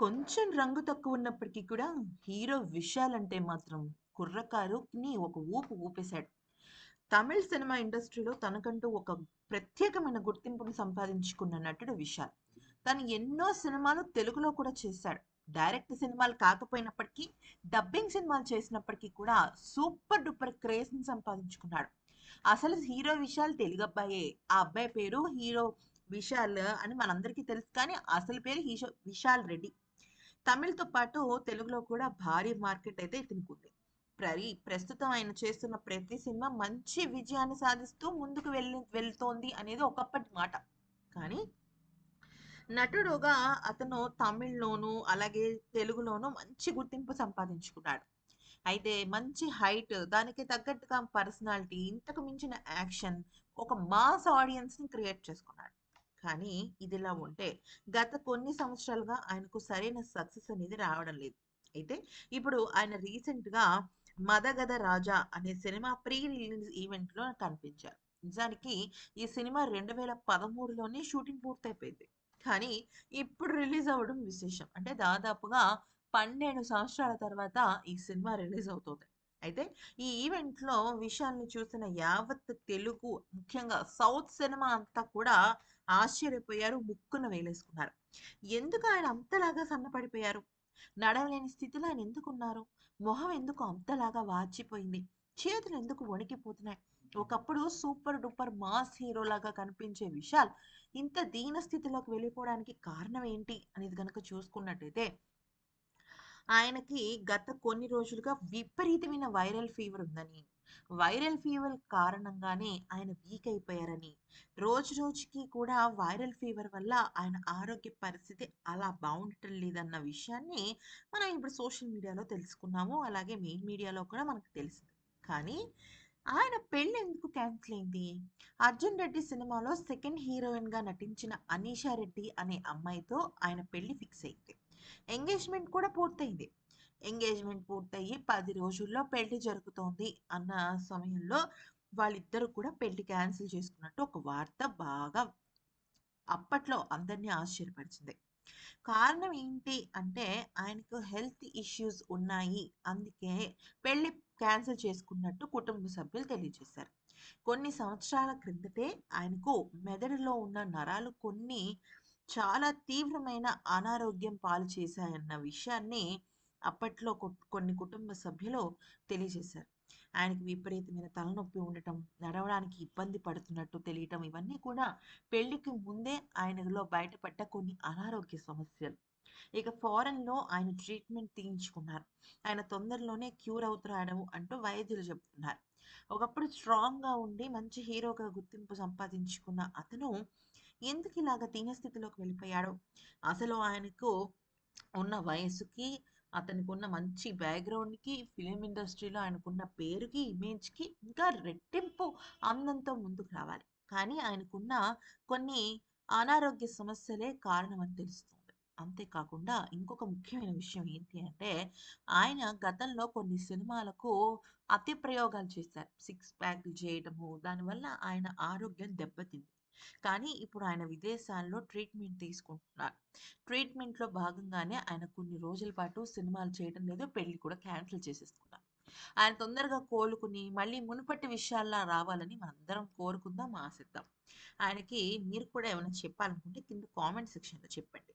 కొంచెం రంగు తక్కువ ఉన్నప్పటికీ కూడా హీరో విశాల్ అంటే మాత్రం కుర్రకారుని ఒక ఊపు ఊపేశాడు. తమిళ సినిమా ఇండస్ట్రీలో తనకంటూ ఒక ప్రత్యేకమైన గుర్తింపును సంపాదించుకున్న నటుడు విశాల్. తను ఎన్నో సినిమాలు తెలుగులో కూడా చేశాడు. డైరెక్ట్ సినిమాలు కాకపోయినప్పటికీ, డబ్బింగ్ సినిమాలు చేసినప్పటికీ కూడా సూపర్ డూపర్ క్రేజ్‌ని సంపాదించుకున్నాడు. అసలు హీరో విశాల్ తెలుగబ్బాయే. ఆ అబ్బాయి పేరు హీరో విశాల్ అని మనందరికీ తెలుసు. కానీ అసలు పేరు హీషో విశాల్ రెడ్డి. తమిళ్‌తో పాటు తెలుగులో కూడా భారీ మార్కెట్ అయితే ఇతనికుంది. ప్రరి ప్రస్తుతం ఆయన చేస్తున్న ప్రతి సినిమా మంచి విజయాన్ని సాధిస్తూ ముందుకు వెళ్ళి వెళ్తోంది అనేది ఒకప్పటి మాట. కానీ నటుడుగా అతను తమిళ్‌లోను, అలాగే తెలుగులోను మంచి గుర్తింపు సంపాదించుకున్నాడు. అయితే మంచి హైట్, దానికి తగ్గట్టుగా పర్సనాలిటీ, ఇంతకు మించిన యాక్షన్, ఒక మాస్ ఆడియన్స్‌ని క్రియేట్ చేసుకున్నాడు. కానీ ఇదిలా ఉంటే గత కొన్ని సంవత్సరాలుగా ఆయనకు సరైన సక్సెస్ అనేది రావడం లేదు. అయితే ఇప్పుడు ఆయన రీసెంట్‌గా మదగద రాజా' అనే సినిమా ప్రీ రిలీజ్ ఈవెంట్‌లో కనిపించారు. నిజానికి ఈ సినిమా 2013లోనే షూటింగ్ పూర్తయిపోయింది. కానీ ఇప్పుడు రిలీజ్ అవ్వడం విశేషం. అంటే దాదాపుగా 12 సంవత్సరాల తర్వాత ఈ సినిమా రిలీజ్ అవుతుంది అయితే ఈ ఈవెంట్‌లో విషయాన్ని చూసిన యావత్ తెలుగు ముఖ్యంగా సౌత్ సినిమా అంతా కూడా ఆశ్చర్యపోయారు. ముక్కున వేలేసుకున్నారు. ఎందుకు ఆయన అంతలాగా సన్నపడిపోయారు? నడవలేని స్థితిలో ఆయన ఎందుకున్నారు? మొహం ఎందుకు అంతలాగా వాచిపోయింది? చేతులు ఎందుకు వణికిపోతున్నాయి? ఒకప్పుడు సూపర్ డూపర్ మాస్ హీరోలాగా కనిపించే విశాల్ ఇంత దీన స్థితిలోకి వెళ్ళిపోవడానికి కారణం ఏంటి? అనేది కనుక చూసుకున్నట్టయితే ఆయనకి గత కొన్ని రోజులుగా విపరీతమైన వైరల్ ఫీవర్ ఉందని, వైరల్ ఫీవర్ కారణంగానే ఆయన వీక్ అయిపోయారని, రోజు రోజుకి కూడా వైరల్ ఫీవర్ వల్ల ఆయన ఆరోగ్య పరిస్థితి అలా బాగుండటం లేదన్న విషయాన్ని మనం ఇప్పుడు సోషల్ మీడియాలో తెలుసుకున్నాము. అలాగే మెయిన్ మీడియాలో కూడా మనకు తెలుసు కానీ ఆయన పెళ్ళి ఎందుకు క్యాన్సిల్ అయింది? 'అర్జున్ రెడ్డి' సినిమాలో సెకండ్ హీరోయిన్‌గా నటించిన అనీషా రెడ్డి అనే అమ్మాయితో ఆయన పెళ్ళి ఫిక్స్ అయింది. ఎంగేజ్‌మెంట్ కూడా పూర్తయింది. ఎంగేజ్‌మెంట్ పూర్తయ్యి పది రోజుల్లో పెళ్ళి జరుగుతోంది అన్న సమయంలో వాళ్ళిద్దరూ కూడా పెళ్ళి క్యాన్సిల్ చేసుకున్నట్టు ఒక వార్త బాగా అప్పట్లో అందరిని ఆశ్చర్యపరిచింది. కారణం ఏంటి అంటే ఆయనకు హెల్త్ ఇష్యూస్ ఉన్నాయి. అందుకే పెళ్ళి క్యాన్సిల్ చేసుకున్నట్టు కుటుంబ సభ్యులు తెలియజేశారు. కొన్ని సంవత్సరాల క్రిందటే ఆయనకు మెదడులో ఉన్న నరాలు కొన్ని చాలా తీవ్రమైన అనారోగ్యం పాలు చేశాయన్న విషయాన్ని అప్పట్లో కొన్ని కుటుంబ సభ్యులు తెలియజేశారు. ఆయనకి విపరీతమైన తలనొప్పి ఉండటం, నడవడానికి ఇబ్బంది పడుతున్నట్టు తెలియటం ఇవన్నీ కూడా పెళ్ళికి ముందే ఆయనలో బయటపడ్డ కొన్ని అనారోగ్య సమస్యలు. ఇక ఫారెన్‌లో ఆయన ట్రీట్మెంట్ తీయించుకున్నారు. ఆయన తొందరలోనే క్యూర్ అవుతున్నాడు అంటూ వైద్యులు చెప్తున్నారు. ఒకప్పుడు స్ట్రాంగ్‌గా ఉండి మంచి హీరోగా గుర్తింపు సంపాదించుకున్న అతను ఎందుకు ఇలాగ దీనస్థితిలోకి వెళ్ళిపోయాడు? అసలు ఆయనకు ఉన్న వయసుకి అతనికి ఉన్న మంచి బ్యాక్‌గ్రౌండ్‌కి, ఫిలిం ఇండస్ట్రీలో ఆయనకున్న పేరుకి, ఇమేజ్‌కి ఇంకా రెట్టింపు అందంతో ముందుకు రావాలి. కానీ ఆయనకున్న కొన్ని అనారోగ్య సమస్యలే కారణం అని తెలుస్తుంది. అంతేకాకుండా ఇంకొక ముఖ్యమైన విషయం ఏంటి అంటే ఆయన గతంలో కొన్ని సినిమాలకు అతి ప్రయోగాలు చేశారు. సిక్స్ ప్యాక్‌లు చేయటము, దానివల్ల ఆయన ఆరోగ్యం దెబ్బతింది. కానీ ఇప్పుడు ఆయన విదేశాల్లో ట్రీట్మెంట్ తీసుకుంటున్నారు. ట్రీట్మెంట్‌లో భాగంగానే ఆయన కొన్ని రోజుల పాటు సినిమాలు చేయడం లేదు. పెళ్ళి కూడా క్యాన్సిల్ చేసేసుకున్నారు. ఆయన తొందరగా కోలుకుని మళ్ళీ మునుపటి విషయాల్లా రావాలని మనందరం కోరుకుందాం, ఆశిద్దాం. ఆయనకి మీరు కూడా ఏమైనా చెప్పాలనుకుంటే కింద కామెంట్ సెక్షన్‌లో చెప్పండి.